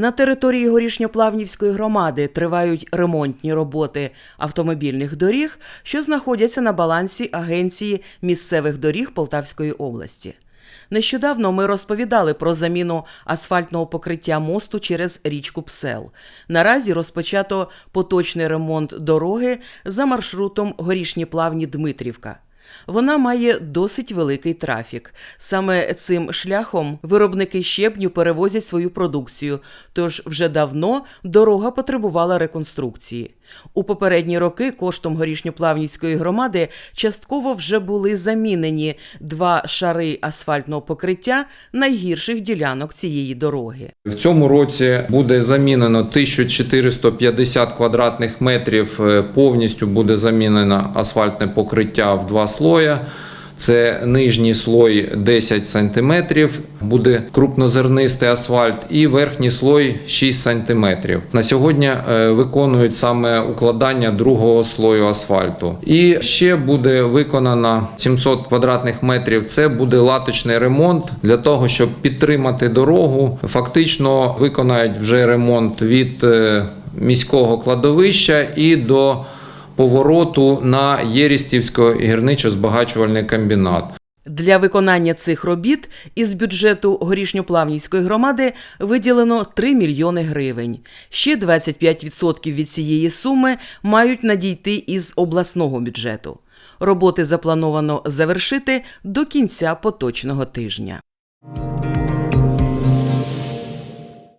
На території Горішньоплавнівської громади тривають ремонтні роботи автомобільних доріг, що знаходяться на балансі Агенції місцевих доріг Полтавської області. Нещодавно ми розповідали про заміну асфальтного покриття мосту через річку Псел. Наразі розпочато поточний ремонт дороги за маршрутом Горішні Плавні Дмитрівка. Вона має досить великий трафік. Саме цим шляхом виробники щебню перевозять свою продукцію, тож вже давно дорога потребувала реконструкції. У попередні роки коштом горішньоплавнівської громади частково вже були замінені два шари асфальтного покриття найгірших ділянок цієї дороги. В цьому році буде замінено 1450 квадратних метрів. е, Повністю буде замінено асфальтне покриття в два слоя. Це нижній слой 10 см, буде крупнозернистий асфальт, і верхній слой 6 см. На сьогодні е, виконують саме укладання другого слою асфальту. І ще буде виконано 700 квадратних метрів. Це буде латочний ремонт для того, щоб підтримати дорогу. Фактично виконають вже ремонт від е, міського кладовища і до повороту на Єрістівсько гірничо-збагачувальний комбінат. Для виконання цих робіт із бюджету Горішньоплавнівської громади виділено 3 мільйони гривень. Ще 25% від цієї суми мають надійти із обласного бюджету. Роботи заплановано завершити до кінця поточного тижня.